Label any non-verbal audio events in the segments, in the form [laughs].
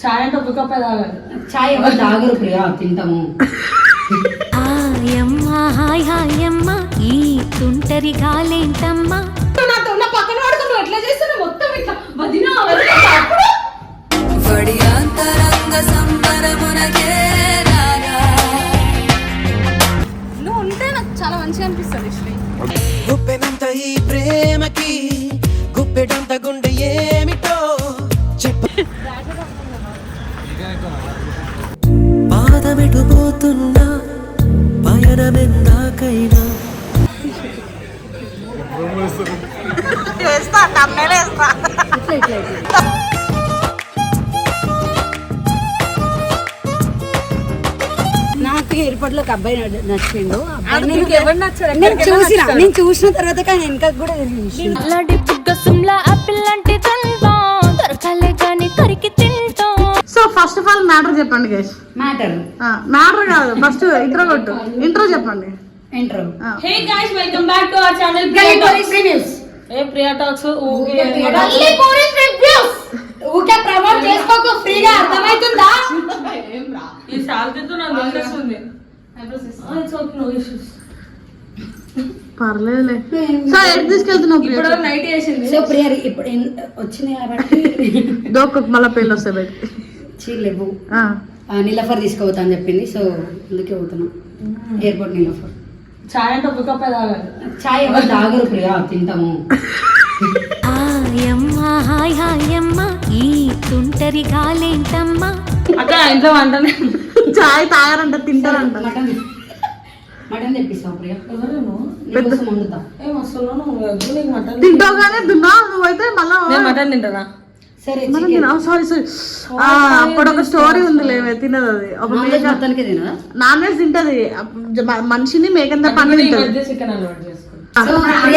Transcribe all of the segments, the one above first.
చాయ్ అంటే ఒక కప్పే తాగాలి చాయ్ ఎవరు తాగరు ప్రియా తింటాము. హాయమ్మ హాయ్ హాయమ్మ ఈ తుంటరి గాలేంటమ్మా? నాతో నా పక్కన పడుకుని నువ్వు ఎట్లా చేస్తున్నావు? మొత్తం ఇట్లా వదినా వదినా. అప్పుడు నువ్వు ఉంటే నాకు చాలా మంచిగా అనిపిస్తుంది శ్రీ గుప్పెనంత ఈ ప్రేమకి గుప్పెడంత గుండె పయనమెందాకైనా? నాకు ఎయిర్పోర్ట్లో ఒక అబ్బాయి నచ్చ- నచ్చిండు నేను- చూసిన? నేను చూసిన తర్వాత కానీ వెనక కూడా తెలియదు so first of all matter చెప్పండి గైస్ మ్యాటర్ మ్యాటర్ కాదు. ఫస్ట్ ఇంట్రో కొట్టు. ఇంట్రో చెప్పండి. Enter hey guys welcome back to our channel a Priya talks okay okay promote చేసుకోకు ఫ్రీగా అర్థమవుతుందా ఏం రా ఈ శాలరీతో నాకు దొరికేస్తుంది ఇట్స్ ఓకే నో ఇష్యూస్ పర్లేదులే. సో ఎటు తీసుకెళ్తున్నావు ప్రియ? ఇప్పుడు నైట్ చేసింది. సో ప్రియ ఇప్పుడు వచ్చినాయి కాబట్టి [laughs] దోక్క మళ్ళీ పెళ్ళి వస్తాయి బయటికి. చీలేవు ఆ. నీలఫర్ తీసుకోవద్దా అని చెప్పింది. సో అందుకే పోతున్నాం. ఎయిర్పోర్ట్ నీలఫర్. చాయ్ అంటే ఒక కప్పే తాగాలి చాయ్ ఎవరు తాగరు ప్రియా తింటాము. ఈ తుంటరి గాలేంటమ్మా? అక్క ఇంట్లో వంటనే. చాయ్ తాగారంట తింటారంట. మటన్ మటన్ తెప్పిస్తావు ప్రియా? వండుతా. ఏం వస్తున్నావు నువ్వు మటన్ తింటావు కానీ తిన్నా నువ్వైతే మళ్ళా నేను మటన్ తింటానా? సరే సారీ సారీ అప్పుడు ఒక స్టోరీ ఉంది లేవే తినదు అది ఒక నాన్ మేక వెజ్ మొత్తానికి తినదా నాన్ వెజ్ తింటది మ- మనిషిని మేకంత పండు తింటది.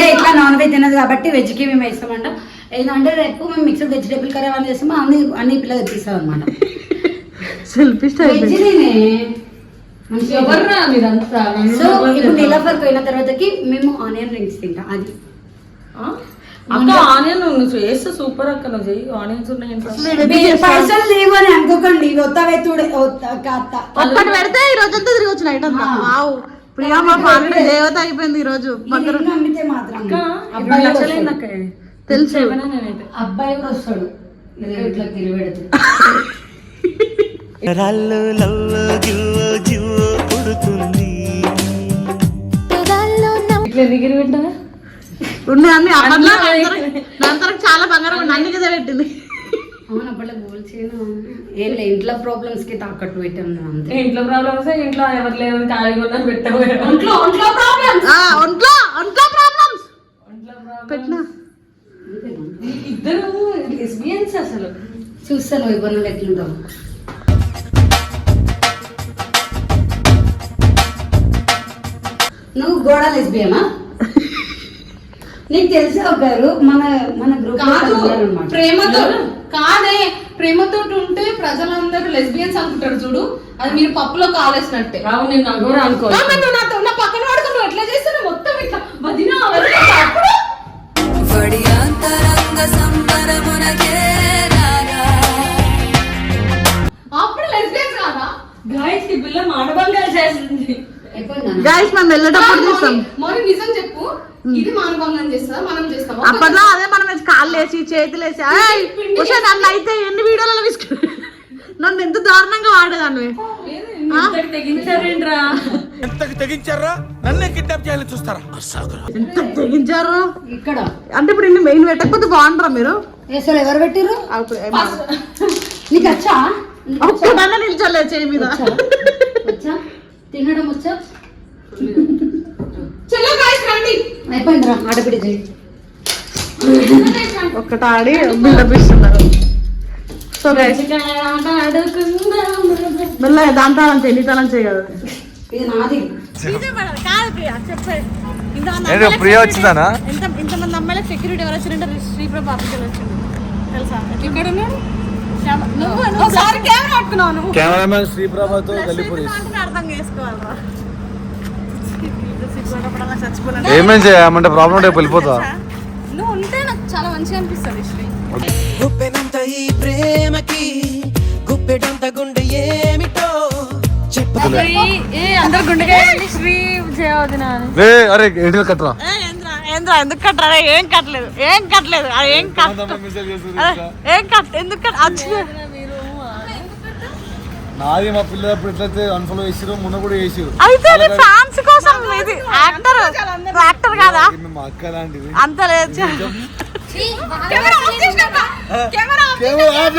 ఇట్లా నాన్ వెజ్ తినదు కాబట్టి వెజ్కి మేము వేస్తామంట ఏంటంటే రేపు మేము మిక్స్డ్ వెజిటేబుల్ కర్రీ అవన్నీ చేస్తాము అన్ని అన్ని పిల్లలు తెప్పిస్తాం అనమాట సో ఇప్పుడు తింటారు? నీలఫర్ పోయిన తర్వాతకి మేము ఆనియన్ రింగ్స్ తింటాం అది. ఆ? అక్క ఆనియన్ నువ్వు చేస్తే సూపర్ అక్క నువ్వు ఆనియన్స్ ఉన్నాయి పైసలు అనుకోకండి. ఒత్తవే ఒక్కటి పెడితే ఈ రోజు అంతా తిరిగి నైట్ అంతా వావ్. ప్రియా మా ఫ్యామిలీ దేవత అయిపోయింది ఈ రోజు. నమ్మితే మాత్రం. అక్క అబ్బాయి ఇది. తెలుసు. అబ్బాయి కూడా వస్తాడు? ఇట్లా తిరిగి జివ్వు పుడుతుంది. పెట్టావా? ఉండే అన్ని అప్పట్లో అన్నీ దాని తర్వాత చాలా బంగారం ఉంది అన్ని కదా పెట్టింది. అవును అప్పట్లో గోల్డ్ చేయను ఏం లేదు ఇంట్లో ప్రాబ్లమ్స్కి తాకట్టు పెట్టాను అంతే. ఇంట్లో ప్రాబ్లమ్స్ ఇంట్లో ఎవరు లేదని ఖాళీగా ఉన్నారు పెట్టావు ఇంట్లో ఇంట్లో ప్రాబ్లమ్స్ ఆ, ఒంట్లో ఒంట్లో ప్రాబ్లమ్స్ పెట్టినా? ఇద్దరు లెస్బియన్స్ అసలు. చూస్తాను ఇబ్బందులు ఎట్లుంటాం నువ్వు గోడ లెస్బియనా నీకు తెలిసే ఒకరు మన మన గ్రూప్ కాదు ప్రేమతో కాదే ప్రేమతో ఉంటే ప్రజలందరూ లెస్బియన్స్ అనుకుంటారు చూడు. అది మీరు పప్పులో కాలేసినట్టే. రావు నేను నాకు కూడా అనుకో నాతో నా పక్కన పడుకుని నువ్వు ఎట్లా చేస్తున్నావు మొత్తం ఇట్లా వదినా అప్పుడు లెస్బియన్స్ కాదా? గాయస్ ఈ పిల్ల మానభంగాలు చేస్తుంది. అయిపోయిందా గైస్ మనం వెళ్ళేటప్పుడు చూస్తాం. మరి నిజం చెప్పు ఇది మానభంగం చేస్తా మనం చేస్తాం అప్పట్లో అదే మనం కాళ్ళు వేసి చేతులు వేసి ఉషా నన్ను అయితే ఎన్ని వీడియోలలో విసుకు నన్ను ఎంత దారుణంగా వాడేదాన్ని? తెగించారా? నన్నే కిడ్నాప్ చేయాలని చూస్తారా? అసాగురా ఎంత తెగించారు? ఇక్కడ. అంటే ఇప్పుడు ఇన్ని మెయిన్ పెట్టకపోతే బాగుంటారా మీరు? అసలు ఎవరు. నీకు వచ్చా? చేయి మీద. తినడం వచ్చా? [laughs] అయిపోయిందిరా ఆడి బిల్డప్ ఇస్తున్నారు సో ఇది నాది. ప్రియా వచ్చిందానా? ఎంత ఇంతమంది అమ్మాయిలకు సెక్యూరిటీ ఎవరు వచ్చిందంటే శ్రీప్రభ వచ్చిండు తెలుసా? నువ్వు ఒకసారి కెమెరా పట్టుకున్నావు నువ్వు? కెమెరామెన్ శ్రీప్రభతో అంటే అర్థం చేసుకోవాలరా. చచ్చిపోలే ఏమేం చేయమంటే ప్రాబ్లం ఉంటే వెళ్ళిపోతా. నువ్వు ఉంటే నాకు చాలా మంచిగా అనిపిస్తుంది గుప్పెనంత ఈ ప్రేమకి గుప్పెడంత గుండె ఏమిటో అరే ఏంటి ఏంద్రా ఎందుకు కట్టరా ఏం కట్టలేదు ఏం కట్టలేదు ఏం కట్ట ఏం కట్ట ఎందుకు కట్ట నాది మా పిల్లలు ఎట్లయితే అన్ఫాలో చేసిరు మొన్న కూడా చేసిరు అయితే ఫ్యాన్స్ కోసం ఇది యాక్టర్ యాక్టర్ కాదా? ఈమె మా అక్క లాంటిది. అంత లేదు. కేవలం ఆఫ్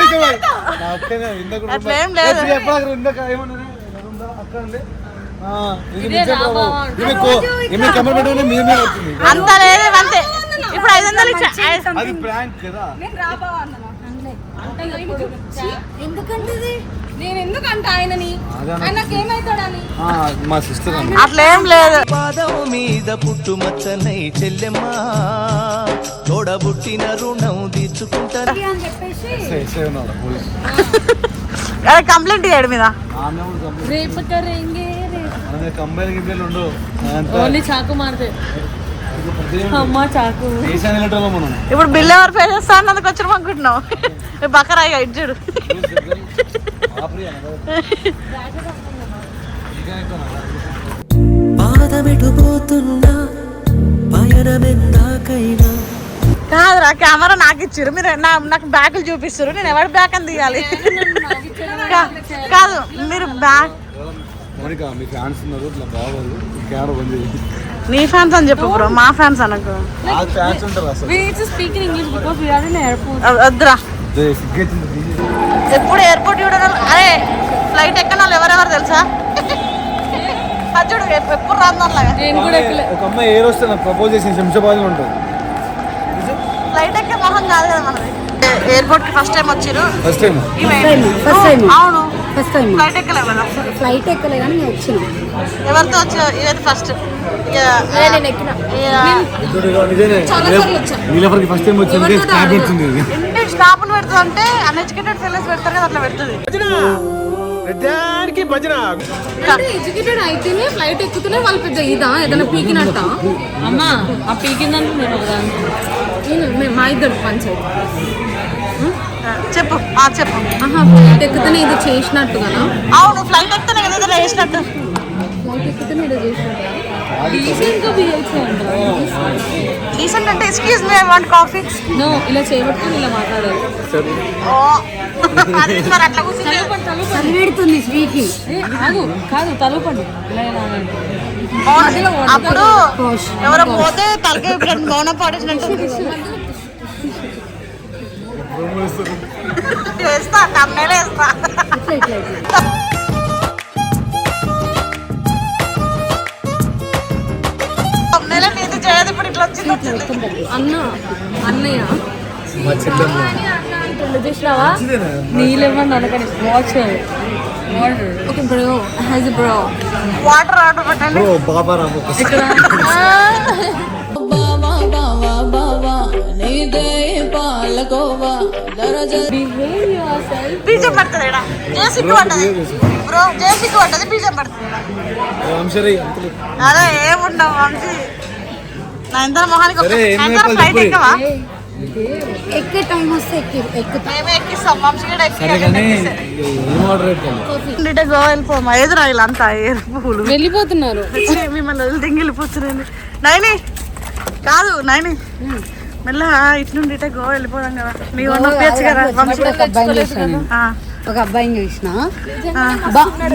అక్కనే ఇందాక అట్లా లేదు. ఎప్పుడు ఇందాక కెమెరా. అంత లేదు అంతే. ఇప్పుడు ఐదు వందలు ఇచ్చా ఐ- అది ప్రాంక్ కదా. ఎందుకంటే నేను ఎందుకంట ఆయనని? అదే అన్న. ఆయన నాకేమైతాడని ఆ, మా సిస్టర్ అన్న అట్లా ఏం లేదు. పాదం మీద పుట్టుమచ్చనై చెల్లెమ్మా తోడబుట్టిన రుణం తీర్చుకుంటారు? అని చెప్పేసి. [laughs] కంప్లైంట్ చేయడం మీద. ఆమె కూడా కంప్లైంట్ రేపు. కరేంగే మన కంబైన్ గింబైలు ఉండవు ఓన్లీ చాకు ఇప్పుడు బిల్ ఎవరు పే చేస్తా అన్నందుకు వచ్చి అనుకుంటున్నావు [laughs] బకరా ఇక పయనమెందాకైనా కాదురా కెమెరా నాకు ఇచ్చారు మీరు నా- నాకు బ్యాగులు చూపిస్తారు నేను ఎవరి బ్యాగ్ అని తీయాలి? కాదు మీరు బ్యాగ్ నీ ఫ్యాన్స్ అని చెప్పు బ్రో. మా ఫ్యాన్స్ అనకు. వద్దురా. ఎప్పుడు ఎయిర్పోర్ట్ చూడడం అరే ఫ్లైట్ ఎక్కని వాళ్ళు ఎవరెవరు తెలుసా? అది చూడు ఎప్- ఎప్పుడు నేను కూడా ఎక్కలే. ఒక అమ్మాయి ఏ వస్తే నాకు ప్రపోజ్ చేసి శంషాబాద్లో ఉంటుంది. ఫ్లైట్ ఎక్కే మొహం కాదు కదా మనది. ఎయిర్పోర్ట్కి ఫస్ట్ టైం వచ్చారు ఫస్ట్ టైం. అవును ఫస్ట్ టైం ఫ్లైట్ ఫ్లైట్ ఎక్కలే కానీ నేను వచ్చిన ఎవరితో వచ్చా ఇదే ఫస్ట్ నేను ఎక్కిన. ఫస్ట్ టైం వచ్చింది స్టాపులు పెడుతుంది అంటే అన్ఎడ్యుకేటెడ్ ఫెయిల్స్ పెడతారు కదా అట్లా పెడుతుంది. అంటే ఎడ్యుకేటెడ్ అయితేనే ఫ్లైట్ ఎక్కుతూనే వాళ్ళు పెద్ద ఇదా? ఏదైనా పీకినట్ట? అమ్మ ఆ పీకిందంటే నేను ఒకదాన్ని. నేను మేము- మా ఇద్దరు పంచాయతీ. చెప్పు ఆ చెప్పు. ఆహా ఫ్లైట్ ఎక్కుతూనే ఇది చేసినట్టుగానా? అవును ఫ్లైట్ ఎక్కితే కదా ఏదైనా వేసినట్టు ఫ్లైట్ ఎక్కుతూనే ఇది చేసినట్టుగా? డీసెంట్ అంటే excuse me I want coffee no ఇలా చేయబట్టుకుని ఇలా మాట్లాడాలి. ఓ అది మరి అట్లా కూర్చుంటే తలపండి తలపండి. చలి పెడుతుంది శ్రీకి ఏ ఆగు కాదు తలపండి. అప్పుడు ఎవరో పోతే తలకి మౌన పాడేసినట్టు వేస్తా కమ్మేలే అన్న అన్నయ్య. చూసినావా? నీళ్ళేమన్నా అనకని watch okay bro has bro water order పెట్టండి. బ్రో బాబా రాము. ఇక్కడ. బిహేవ్ యువర్ సెల్ఫ్ బీజం పడుతుంది ఇక్కడ జేసిక్ పడుతుంది బ్రో జేసిక్ పడుతుంది బీజం పడుతుంది వంశరీ అంతలే అదే ఏముండవు వంశీ. నా ఇంత మొహానికి ఫ్లైట్. ఎక్కవా? ఎక్కే టైం వస్తే ఎక్కి ఎక్కుతా ఎక్కిస్తాం కూడా గోవా వెళ్ళిపోమా ఎదురా ఇలా అంతా ఏరు పువ్వులు వెళ్ళిపోతున్నారు. మిమ్మల్ని వదిలి దింగిలిపోతున్నాను. నైని కాదు నైని. మెల్లగా ఇటు నుండి ఇటే గోవా వెళ్ళిపోదాం కదా. మీ వన్ ఒప్పచ్చు కదా ఒక అబ్బాయిని చూసాను?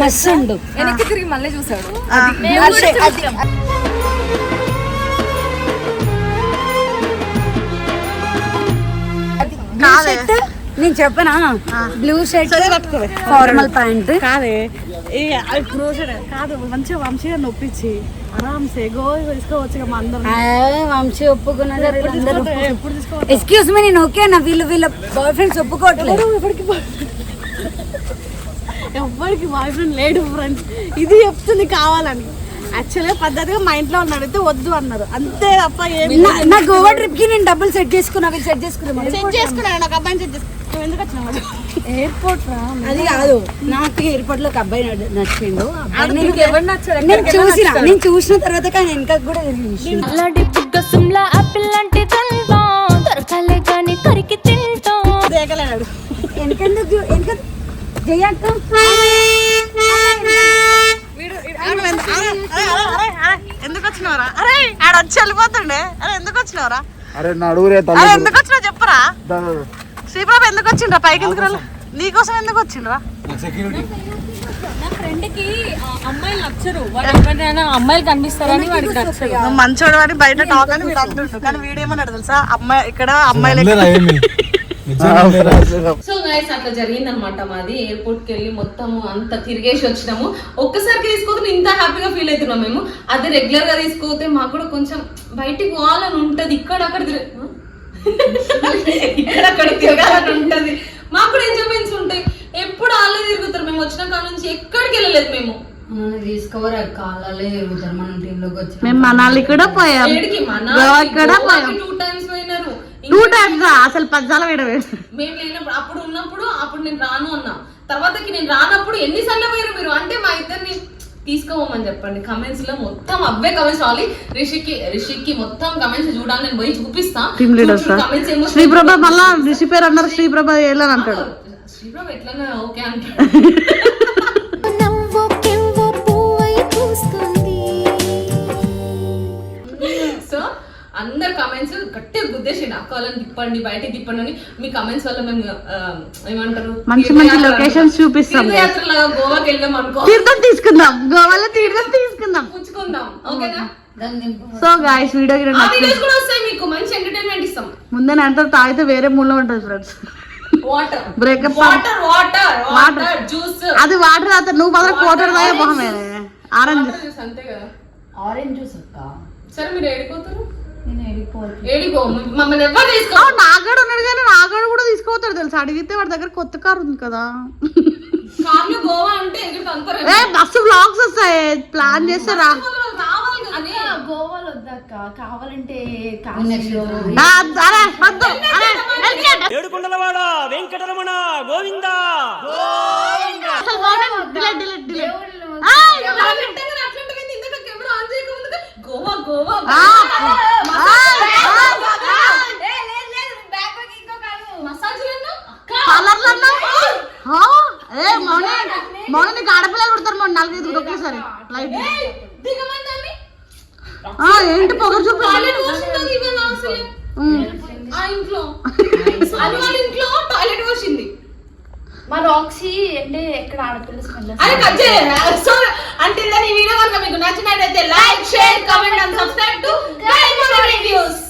మస్తు ఉండు. వెనక్కి తిరిగి మళ్ళీ చూసాడు బ్లూ. షర్ట్ నేను చెప్పనా? Blue shirt. ఫార్మల్ ప్యాంట్ కాదే కాదు మంచిగా వంశీగా నొప్పించి వంశీ ఒప్పుకున్నది ఎక్స్క్యూజ్ మీ నేను ఓకే నా వీళ్ళు వీళ్ళ బాయ్ ఫ్రెండ్స్ ఒప్పుకోవట్లేదు ఎవరికి బాయ్ ఫ్రెండ్ లేడు ఫ్రెండ్స్ ఇది చెప్తుంది కావాలని. యాక్చువల్గా పద్ధతిగా మా ఇంట్లో ఉన్న అడిగితే వద్దు అన్నారు. అంతే తప్ప ఏమి నా- గోవా ట్రిప్కి నేను డబ్బులు సెట్ చేసుకున్నా. వీళ్ళు సెట్ చేసుకున్నా సెట్ చేసుకున్నాను నాకు అబ్బాయిని సెట్ చేసుకున్నాను ఎందుకు వచ్చినావు? ఎయిర్పోర్ట్ రా? అది కాదు. నాకు ఎయిర్పోర్ట్లో ఒక అబ్బాయి నచ్చిండు. నేను- చూసిన. నేను చూసిన తర్వాత కానీ వెనక కూడా వెనకెందుకు వెనక జయక్క ఆగు, ఎందు- అరే, అరే, అరే, అరే, అరే, ఎందుకు వచ్చినవరా అరే ఆడ వచ్చి వెళ్ళిపోతుండే అరే ఎందుకు వచ్చినవరా అరే నా అడుగురే అరే తల్లి ఎందుకు చెప్పరా వచ్చిండ్రా? పైకి ఎందుకు రాలే? నీకోసం ఎందుకు వచ్చిండ్రా? సెక్యూరిటీ నా ఫ్రెండ్కి అమ్మాయిలు నచ్చరు. వాడు ఎవరినైనా అమ్మాయిలు కనిపిస్తారని వాడికి నచ్చరు. నువ్వు మంచోడు అని బయట టాక్ అని వీడు అంటుండు. కానీ వీడేమన్నాడు తెలుసా? అమ్మాయి ఇక్కడ అమ్మాయిలు సో గైస్ అట్లా జరిగింది అనమాట మాది. ఎయిర్పోర్ట్కి వెళ్ళి మొత్తం అంత తిరిగేసి వచ్చినాము. ఒక్కసారికి తీసుకోతే ఇంత హ్యాపీగా ఫీల్ అవుతున్నాం మేము. అది రెగ్యులర్గా తీసుకోతే మాకు కూడా కొంచెం బయటికి పోవాలని ఉంటది. ఇక్కడ అక్కడ ఇక్కడ అక్కడ తిరగాలని ఉంటది. మాకు కూడా ఎంజాయ్మెంట్స్ ఉంటాయి. ఎప్పుడు వాళ్ళే తిరుగుతారు. మేము వచ్చిన కాడ నుంచి ఎక్కడికి వెళ్ళలేదు మేము. తీసుకోవరు కాలాలే తిరుగుతారు. మన టీంలోకి వచ్చి మేము మనాలి కూడా పోయాం. ఏడికి? మన గోవా కూడా పోయాం. టూ టైమ్స్ పోయినారు టూ టైమ్స్ అసలు పద్దాల మేము లేనప్పుడు అప్పుడు ఉన్నప్పుడు అప్పుడు నేను రాను అన్నా. తర్వాతకి నేను రానప్పుడు ఎన్నిసార్లు పోయారు మీరు? అంటే మా ఇద్దరిని తీసుకోమని చెప్పండి. కమెంట్స్లో మొత్తం అవే కమెంట్స్ రావాలి రిషికి రిషికి మొత్తం కమెంట్స్ చూడాలి నేను పోయి చూపిస్తా. కమెంట్స్ ఏమో శ్రీప్రభ మళ్ళా రిషి పేరు అన్నారు శ్రీప్రభ వెళ్ళని అంటాడు. శ్రీప్రభ ఎట్లన్నా ఓకే అంటాడు. [laughs] తిప్పండి బయటికి తిప్పండి అని మీ కమెంట్స్ వల్ల మేము ఏమంటారు మంచి మంచి locations చూపిస్తాం. తీర్థయాత్రలాగా గోవాకి వెళ్దాం అనుకో. తీర్థం తీసుకుందాం. గోవాలో తీర్థం తీసుకుందాం. పుచ్చుకుందాం. ఓకేనా? సో గాయస్ వీడియో కూడా వస్తాయి మీకు. మంచి ఎంటర్టైన్మెంట్ ఇస్తాం. ముందే అంటే తాగితే వేరే మూడ్లో ఉంటుంది friends water breakup water water water juice అది వాటర్ తాత నువ్వు కోటర్ మొహమే ఆరెంజ్ అంతే కదా. ఆరెంజ్ జ్యూస్ అక్క. సరే మీరు ఏడిపోతారు? నాగాడు ఉన్నాడు కానీ నాగాడు కూడా తీసుకోతాడు తెలుసు? అడిగితే వాడి దగ్గర కొత్త కార్ ఉంది కదా. కార్లో గోవా అంటే ఎక్కడ అంటారు ఏ బస్సు బ్లాగ్స్ వస్తాయి. ప్లాన్ చేస్తే రా రావాలి కానీ గోవాలో వద్దాక కావాలంటే నెక్స్ట్ ఆ, అరే, వద్దు. అరే, వెళ్ళిపోండి. ఏడుకొండలవాడ వెంకటరమణ గోవింద? మౌని నీకు ఆడపిల్లలు పుడతారు మౌని నాలుగైదు ఒకేసారి. లైట్ ఏంటి పొగరు చూపు? ఇంట్లో ఇంట్లో. టాయిలెట్ వాష్ ఉంది మా రాక్సీ అంటే ఎక్కడ ఆడపిల్ల స్మెల్ అది కట్ చేయాలి సో అంటే ఈ వీడియో కనుక మీకు నచ్చినట్లయితే like share comment and subscribe to